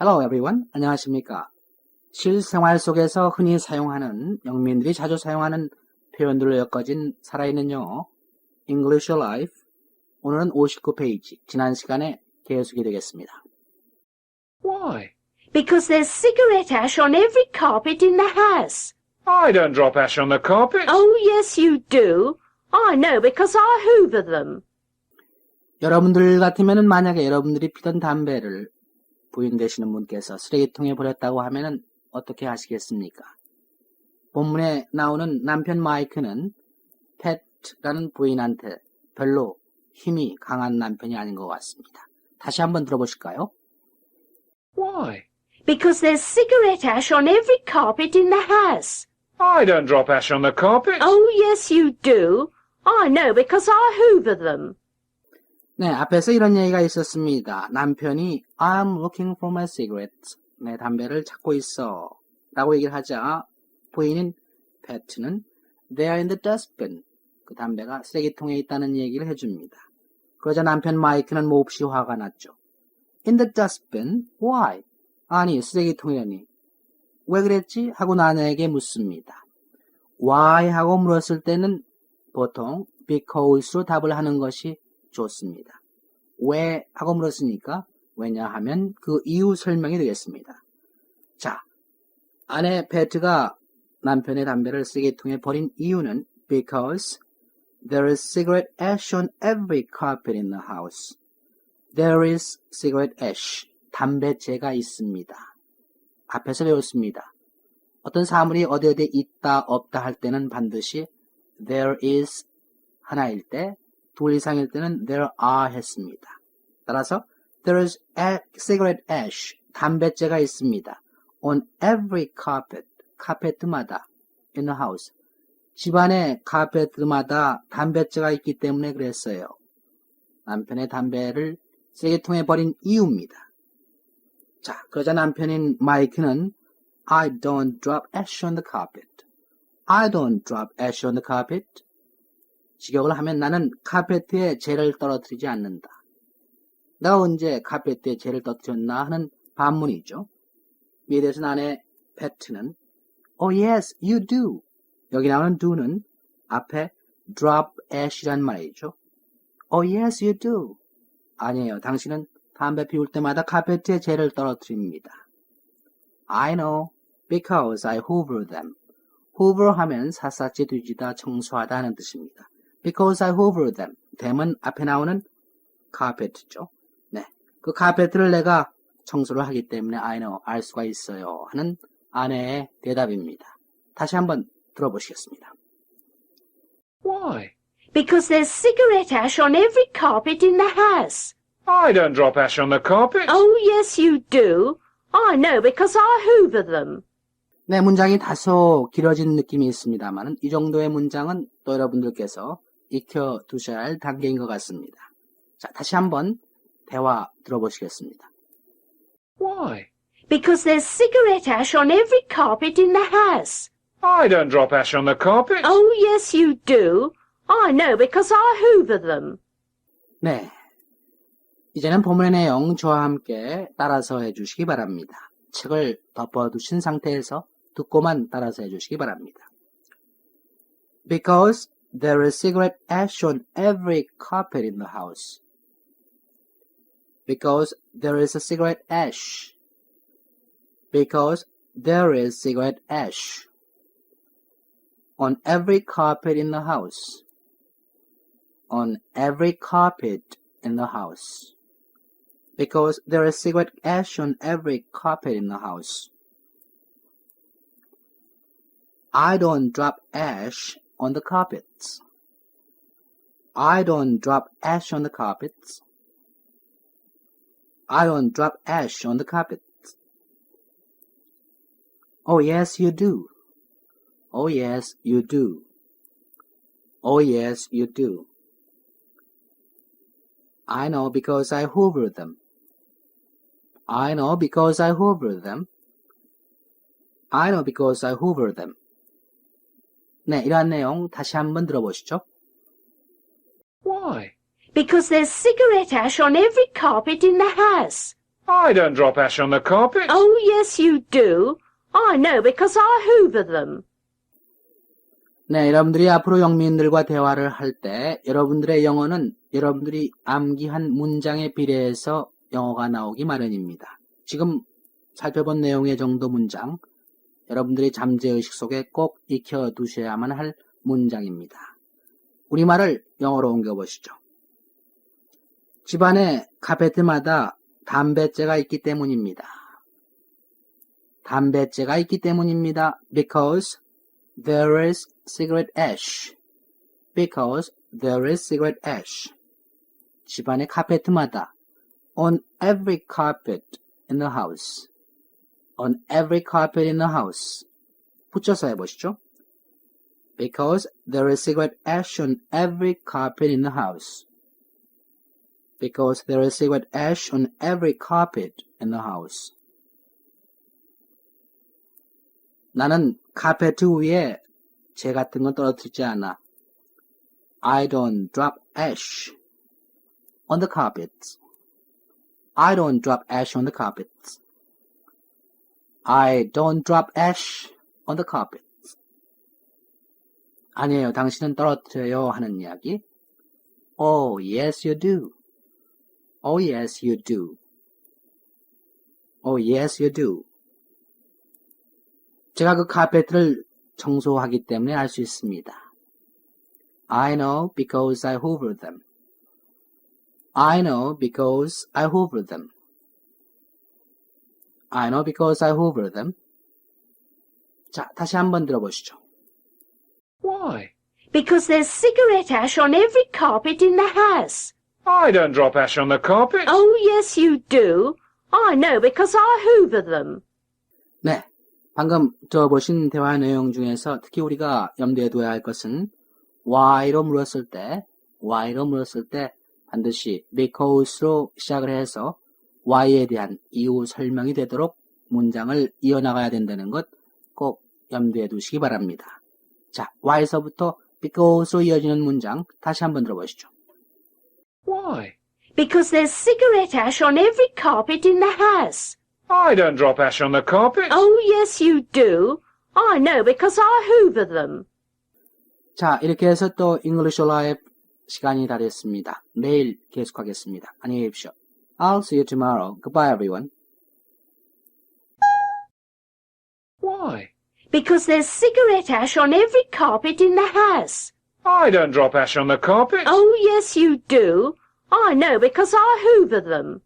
Hello everyone. 안녕하십니까. 실생활 속에서 흔히 사용하는 영민들이 자주 사용하는 표현들로 엮어진 살아있는 영어 English Life 오늘은 59페이지 지난 시간에 계속이 되겠습니다. Why? Because there's cigarette ash on every carpet in the house. I don't drop ash on the carpet. Oh, yes, you do. I know because I hoover them. 여러분들 같으면은 만약에 여러분들이 피던 담배를 부인 되시는 분께서 쓰레기통에 버렸다고 하면은 어떻게 하시겠습니까? 본문에 나오는 남편 마이크는 팻라는 부인한테 별로 힘이 강한 남편이 아닌 것 같습니다. 다시 한번 들어보실까요? Why? Because there's cigarette ash on every carpet in the house. I don't drop ash on the carpet. Oh, yes, you do. I know because I hoover them. 네, 앞에서 이런 얘기가 있었습니다. 남편이 I'm looking for my cigarettes. 내 담배를 찾고 있어. 라고 얘기를 하자 부인인 패트는 They are in the dustbin. 그 담배가 쓰레기통에 있다는 얘기를 해줍니다. 그러자 남편 마이크는 몹시 화가 났죠. In the dustbin? Why? 아니, 쓰레기통이라니. 왜 그랬지? 하고 나에게 묻습니다. Why? 하고 물었을 때는 보통 because로 답을 하는 것이 좋습니다. 왜? 하고 물었으니까 왜냐하면 그 이유 설명이 되겠습니다. 자, 아내 베트가 남편의 담배를 쓰레기통에 버린 이유는 because there is cigarette ash on every carpet in the house. There is cigarette ash. 담배재가 있습니다. 앞에서 배웠습니다. 어떤 사물이 어디 어디 있다 없다 할 때는 반드시 there is 하나일 때, 둘 이상일 때는 there are 했습니다. 따라서 there is a cigarette ash, 담배재가 있습니다. on every carpet, 카페트마다 in the house. 집안의 카페트마다 담배재가 있기 때문에 그랬어요. 남편의 담배를 쓰레기통에 버린 이유입니다. 자, 그러자 남편인 마이크는 I don't drop ash on the carpet. I don't drop ash on the carpet. 직역을 하면 나는 카페트에 재를 떨어뜨리지 않는다. 내가 언제 카페트에 재를 떨어뜨렸나 하는 반문이죠. 이에 대해서 아내 패트는 Oh yes, you do. 여기 나오는 do는 앞에 drop ash란 말이죠. Oh yes, you do. 아니에요. 당신은 담배 피울 때마다 카페트에 재를 떨어뜨립니다. I know, because I hoover them. hoover 하면 샅샅이 뒤지다, 청소하다 하는 뜻입니다. Because I hoover them. them은 앞에 나오는 카페트죠. 네. 그 카페트를 내가 청소를 하기 때문에 I know, 알 수가 있어요. 하는 아내의 대답입니다. 다시 한번 들어보시겠습니다. Why? Because there's cigarette ash on every carpet in the house. I don't drop ash on the carpet. Oh, yes, you do. I know because I hoover them. 네, 문장이 다소 길어진 느낌이 있습니다만 이 정도의 문장은 또 여러분들께서 익혀 두셔야 할 단계인 것 같습니다. 자, 다시 한번 대화 들어보시겠습니다. Why? Because there's cigarette ash on every carpet in the house. I don't drop ash on the carpet. Oh, yes, you do. I know because I hoover them. 네. 이제는 본문의 내용 저와 함께 따라서 해주시기 바랍니다. 책을 덮어두신 상태에서 듣고만 따라서 해주시기 바랍니다. Because there is cigarette ash on every carpet in the house. Because there is a cigarette ash. Because there is cigarette ash on every carpet in the house. On every carpet in the house. Because there is cigarette ash on every carpet in the house. I don't drop ash on the carpets. I don't drop ash on the carpets. I don't drop ash on the carpets. Oh yes, you do. Oh yes, you do. Oh yes, you do. I know because I hoover them. I know because I hoover them. I know because I hoover them. 네, 이러한 내용 다시 한번 들어보시죠. Why? Because there's cigarette ash on every carpet in the house. I don't drop ash on the carpet. Oh, yes, you do. I know because I hoover them. 네, 여러분들이 앞으로 영민들과 대화를 할 때 여러분들의 영어는 여러분들이 암기한 문장에 비례해서 영어가 나오기 마련입니다. 지금 살펴본 내용의 정도 문장, 여러분들이 잠재의식 속에 꼭 익혀두셔야만 할 문장입니다. 우리말을 영어로 옮겨보시죠. 집안에 카페트마다 담뱃재가 있기 때문입니다. 담뱃재가 있기 때문입니다. Because there is cigarette ash. Because there is cigarette ash. 집안의 카페트마다 on every carpet in the house. on every carpet in the house. 붙여서 해보시죠. Because there is cigarette ash on every carpet in the house. Because there is cigarette ash on every carpet in the house. 나는 카페트 위에 재 같은 건 떨어뜨리지 않아. I don't drop ash on the carpets. I don't drop ash on the carpets. I don't drop ash on the carpets. 아니에요. 당신은 떨어뜨려요 하는 이야기. Oh, yes, you do. Oh, yes, you do. Oh, yes, you do. 제가 그 카페트를 청소하기 때문에 알 수 있습니다. I know because I hoover them. I know because I hoover them. I know because I hoover them. 자, 다시 한번 들어보시죠. Why? Because there's cigarette ash on every carpet in the house. I don't drop ash on the carpet. Oh, yes, you do. I know because I hoover them. 네. 방금 들어보신 대화 내용 중에서 특히 우리가 염두에 둬야 할 것은 why로 물었을 때, why로 물었을 때 반드시 because로 시작을 해서 why에 대한 이유 설명이 되도록 문장을 이어나가야 된다는 것 꼭 염두에 두시기 바랍니다. 자, why에서부터 because로 이어지는 문장 다시 한번 들어보시죠. Why? Because there's cigarette ash on every carpet in the house. I don't drop ash on the carpet. Oh, yes, you do. I know because I hoover them. 자, 이렇게 해서 또 English Live 시간이 다 됐습니다. 내일 계속하겠습니다. 안녕히 계십시오. I'll see you tomorrow. Goodbye, everyone. Why? Because there's cigarette ash on every carpet in the house. I don't drop ash on the carpet. Oh, yes, you do. I know because I hoover them.